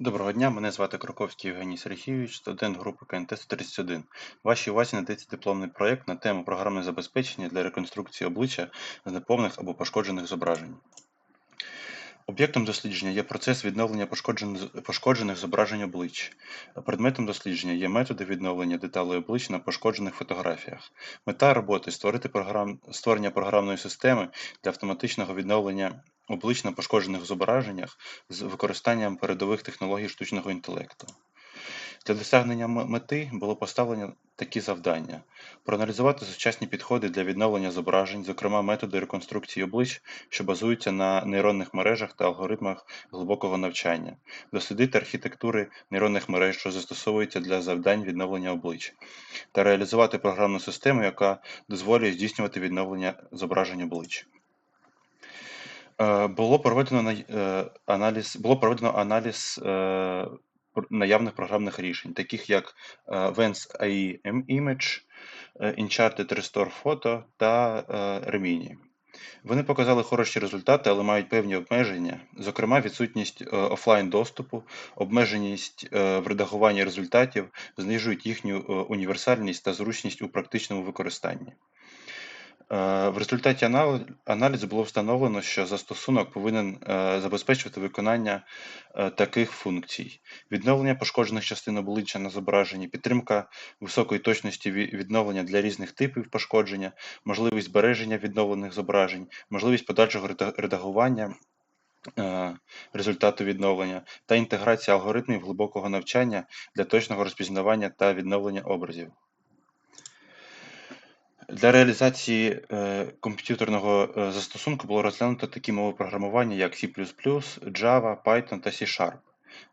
Доброго дня, мене звати Кроковський Євгеній Сергійович, студент групи КНТ 131. Вашій увазі надається дипломний проєкт на тему програмне забезпечення для реконструкції обличчя з неповних або пошкоджених зображень. Об'єктом дослідження є процес відновлення пошкоджених, зображень облич. Предметом дослідження є методи відновлення деталей облич на пошкоджених фотографіях. Мета роботи створити програм, створення програмної системи для автоматичного відновлення облич на пошкоджених зображеннях з використанням передових технологій штучного інтелекту. Для досягнення мети було поставлено такі завдання: проаналізувати сучасні підходи для відновлення зображень, зокрема методи реконструкції облич, що базуються на нейронних мережах та алгоритмах глибокого навчання, дослідити архітектури нейронних мереж, що застосовуються для завдань відновлення облич, та реалізувати програмну систему, яка дозволює здійснювати відновлення зображень облич. Е, Було проведено е, аналіз, було проведено аналіз наявних програмних рішень, таких як е, Vance AI Image, е, Restore Photo та е. Вони показали хороші результати, але мають певні обмеження, зокрема відсутність е, офлайн доступу, обмеженість е, в редагуванні результатів, знижують їхню е, універсальність та зручність у практичному використанні. Е, В результаті аналізу було встановлено, що застосунок повинен е, забезпечувати виконання е, таких функцій: відновлення пошкоджених частин обличчя на зображенні, підтримка високої точності відновлення для різних типів пошкодження, можливість збереження відновлених зображень, можливість подальшого редагування результату відновлення та інтеграція алгоритмів глибокого навчання для точного розпізнавання та відновлення образів. Для реалізації е, комп'ютерного е, застосунку було розглянуто такі мови програмування, як C++, Java, Python та C-Sharp.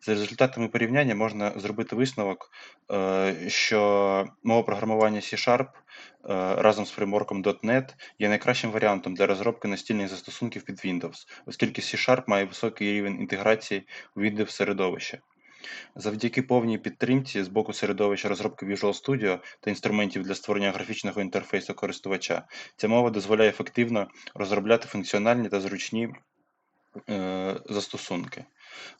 За результатами порівняння можна зробити висновок, е, що мова програмування C-Sharp е, разом з фреймворком .NET є найкращим варіантом для розробки настільних застосунків під Windows, оскільки C-Sharp має високий рівень інтеграції у Windows середовище. Завдяки повній підтримці з боку середовища розробки Visual Studio та інструментів для створення графічного інтерфейсу користувача, ця мова дозволяє ефективно розробляти функціональні та зручні е, застосунки.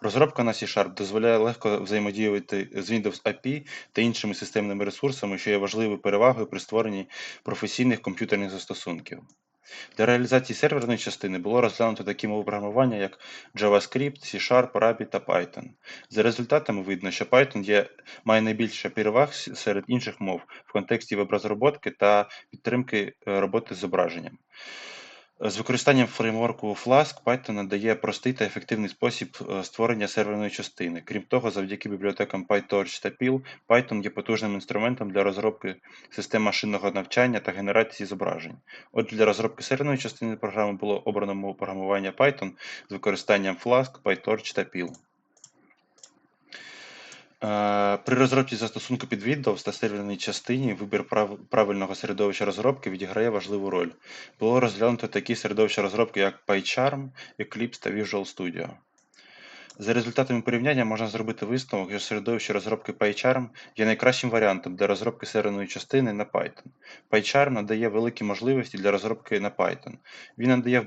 Розробка на C-Sharp дозволяє легко взаємодіяти з Windows API та іншими системними ресурсами, що є важливою перевагою при створенні професійних комп'ютерних застосунків. Для реалізації серверної частини було розглянуто такі мови програмування, як JavaScript, C-Sharp, Ruby та Python. За результатами видно, що Python є, має найбільше переваг серед інших мов в контексті веб-розробки та підтримки е, роботи з зображенням. З використанням фреймворку Flask Python надає простий та ефективний спосіб е, створення серверної частини. Крім того, завдяки бібліотекам PyTorch та Pil, Python є потужним інструментом для розробки систем машинного навчання та генерації зображень. Отже, для розробки серверної частини програми було обрано програмування Python з використанням Flask, PyTorch та Pil. Е, При розробці застосунку під Windows та серверній частині вибір прав- правильного середовища розробки відіграє важливу роль. Було розглянуто такі середовища розробки, як PyCharm, Eclipse та Visual Studio. За результатами порівняння можна зробити висновок, що середовище розробки PyCharm є найкращим варіантом для розробки серверної частини на Python. PyCharm надає великі можливості для розробки на Python. Він надає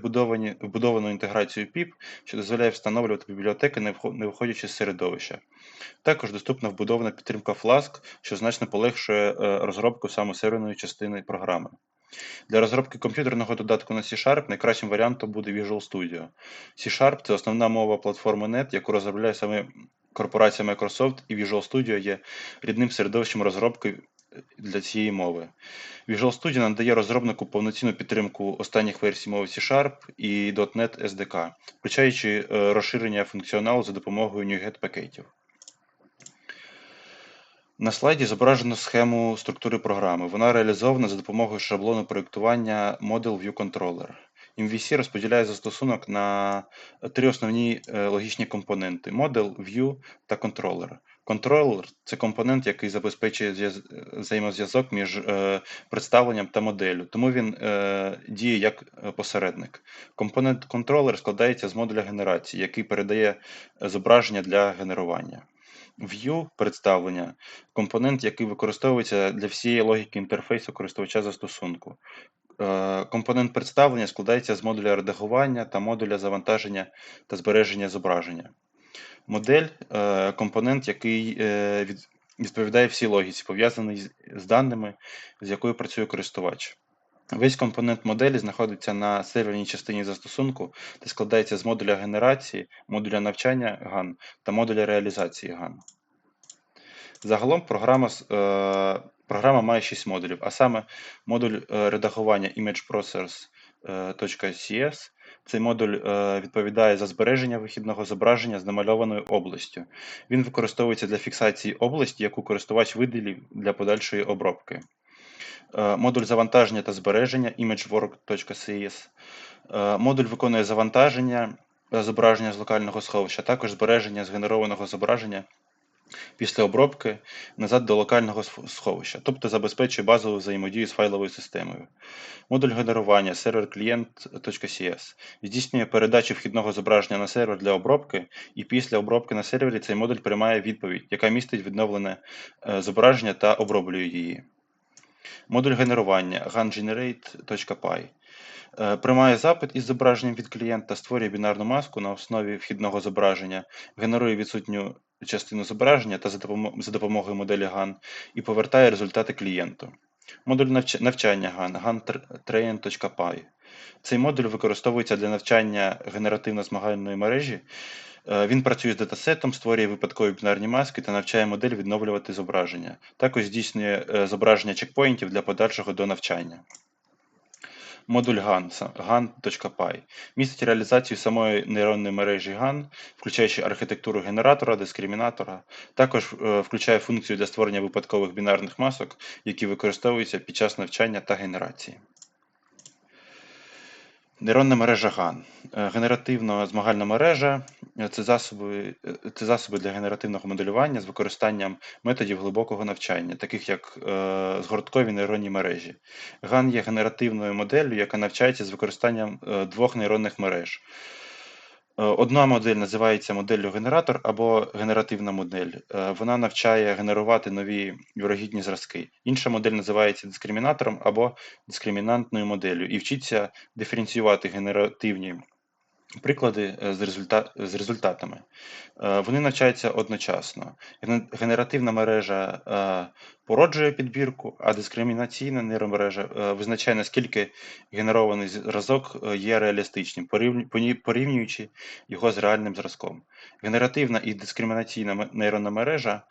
вбудовану інтеграцію PIP, що дозволяє встановлювати бібліотеки, не виходячи з середовища. Також доступна вбудована підтримка Flask, що значно полегшує е, розробку саме серверної частини програми. Для розробки комп'ютерного додатку на C-Sharp найкращим варіантом буде Visual Studio. C-Sharp це основна мова платформи NET, яку розробляє саме корпорація Microsoft, і Visual Studio є рідним середовищем розробки для цієї мови. Visual Studio надає розробнику повноцінну підтримку останніх версій мови C-Sharp і .NET SDK, включаючи е, розширення функціоналу за допомогою NuGet пакетів. На слайді зображено схему структури програми. Вона реалізована за допомогою шаблону проєктування Model View Controller. MVC розподіляє застосунок на три основні е, логічні компоненти: Model, View та Controller. Контролер це компонент, який забезпечує взаємозв'язок між е, представленням та моделлю, тому він е, діє як е, посередник. Компонент контролер складається з модуля генерації, який передає е, зображення для генерування. View представлення компонент, який використовується для всієї логіки інтерфейсу користувача застосунку. Е, Компонент представлення складається з модуля редагування та модуля завантаження та збереження зображення. Модель е, компонент, який е, відповідає всій логіці, пов'язаний з- з даними, з якою працює користувач. Весь компонент моделі знаходиться на серверній частині застосунку та складається з модуля генерації, модуля навчання GAN та модуля реалізації GAN. Загалом програма, е, програма має 6 модулів, а саме модуль е, редагування imageprocessors.cs. Цей модуль е, відповідає за збереження вихідного зображення з намальованою областю. Він використовується для фіксації області, яку користувач виділив для подальшої обробки. Е, Модуль завантаження та збереження imagework.cs. Е, Модуль виконує завантаження е, зображення з локального сховища, також збереження згенерованого зображення після обробки назад до локального сховища, тобто забезпечує базову взаємодію з файловою системою. Модуль генерування server-client.cs здійснює передачу вхідного зображення на сервер для обробки, і після обробки на сервері цей модуль приймає відповідь, яка містить відновлене зображення та оброблює її. Модуль генерування gungenerate.py е, приймає запит із зображенням від клієнта, створює бінарну маску на основі вхідного зображення, генерує відсутню частину зображення та за допомогою моделі GAN і повертає результати клієнту. Модуль навч- навчання GAN GANTrain.py. Цей модуль використовується для навчання генеративно-змагальної мережі. Е, Він працює з датасетом, створює випадкові бінарні маски та навчає модель відновлювати зображення. Також здійснює е, зображення чекпоінтів для подальшого до навчання. Модуль GAN GAN.py містить реалізацію самої нейронної мережі GAN, включаючи архітектуру генератора, дискримінатора. Також е, включає функцію для створення випадкових бінарних масок, які використовуються під час навчання та генерації. Нейронна мережа ГАН. Генеративна Генеративно-змагальна мережа е, це засоби, е, це засоби для генеративного моделювання з використанням методів глибокого навчання, таких як е, згорткові нейронні мережі. ГАН є генеративною моделлю, яка навчається з використанням е, двох нейронних мереж. Е, Одна модель називається моделлю генератор або генеративна модель. Е, Вона навчає генерувати нові вірогідні зразки. Інша модель називається дискримінатором або дискримінантною моделлю і вчиться диференціювати генеративні приклади е, з, результа... з результатами. Е, Вони навчаються одночасно. Генеративна мережа е, породжує підбірку, а дискримінаційна нейромережа визначає, наскільки генерований зразок є реалістичним, порівнюючи його з реальним зразком. Генеративна і дискримінаційна нейронна мережа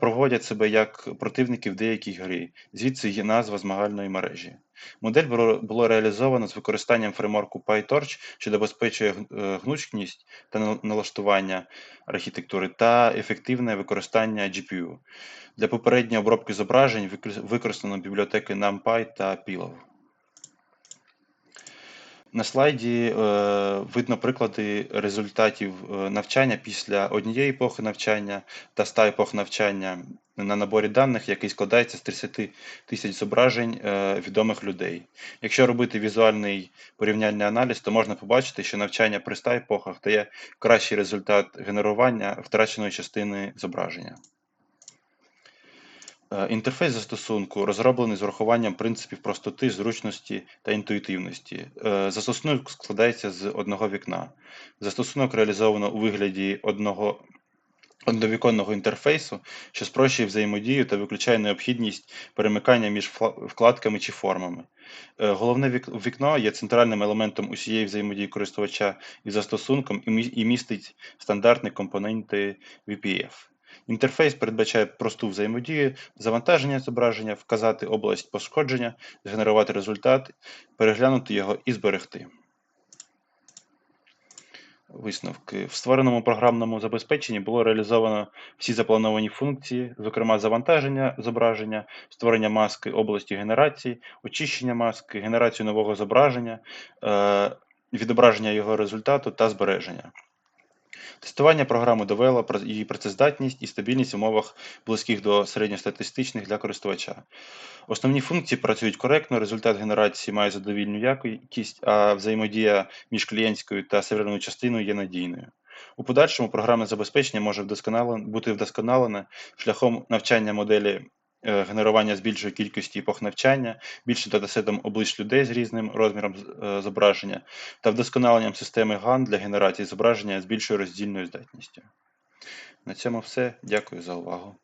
проводять себе як противники в деякій грі, звідси є назва змагальної мережі. Модель було, реалізовано з використанням фреймворку PyTorch, що забезпечує е, гнучкість та налаштування архітектури та ефективне використання GPU. Для попередньої обробки зображень використано бібліотеки NumPy та Pillow. На слайді е, видно приклади результатів е, навчання після однієї епохи навчання та 100 епох навчання на наборі даних, який складається з 30 тисяч зображень е, відомих людей. Якщо робити візуальний порівняльний аналіз, то можна побачити, що навчання при 100 епохах дає кращий результат генерування втраченої частини зображення. Е, Інтерфейс застосунку розроблений з урахуванням принципів простоти, зручності та інтуїтивності. Е, Застосунок складається з одного вікна. Застосунок реалізовано у вигляді одного одновіконного інтерфейсу, що спрощує взаємодію та виключає необхідність перемикання між вкладками чи формами. Е, Головне вікно є центральним елементом усієї взаємодії користувача із застосунком і містить стандартні компоненти VPF. Інтерфейс передбачає просту взаємодію, завантаження зображення, вказати область пошкодження, згенерувати результат, переглянути його і зберегти. Висновки. В створеному програмному забезпеченні було реалізовано всі заплановані функції, зокрема завантаження зображення, створення маски області генерації, очищення маски, генерацію нового зображення, е, відображення його результату та збереження. Тестування програми довело її працездатність і стабільність в умовах близьких до середньостатистичних для користувача. Основні функції працюють коректно, результат генерації має задовільну якість, а взаємодія між клієнтською та серверною частиною є надійною. У подальшому програмне забезпечення може бути вдосконалене шляхом навчання моделі генерування з більшої кількості епох навчання, більшим датасетом облич людей з різним розміром е, зображення та вдосконаленням системи GAN для генерації зображення з більшою роздільною здатністю. На цьому все. Дякую за увагу.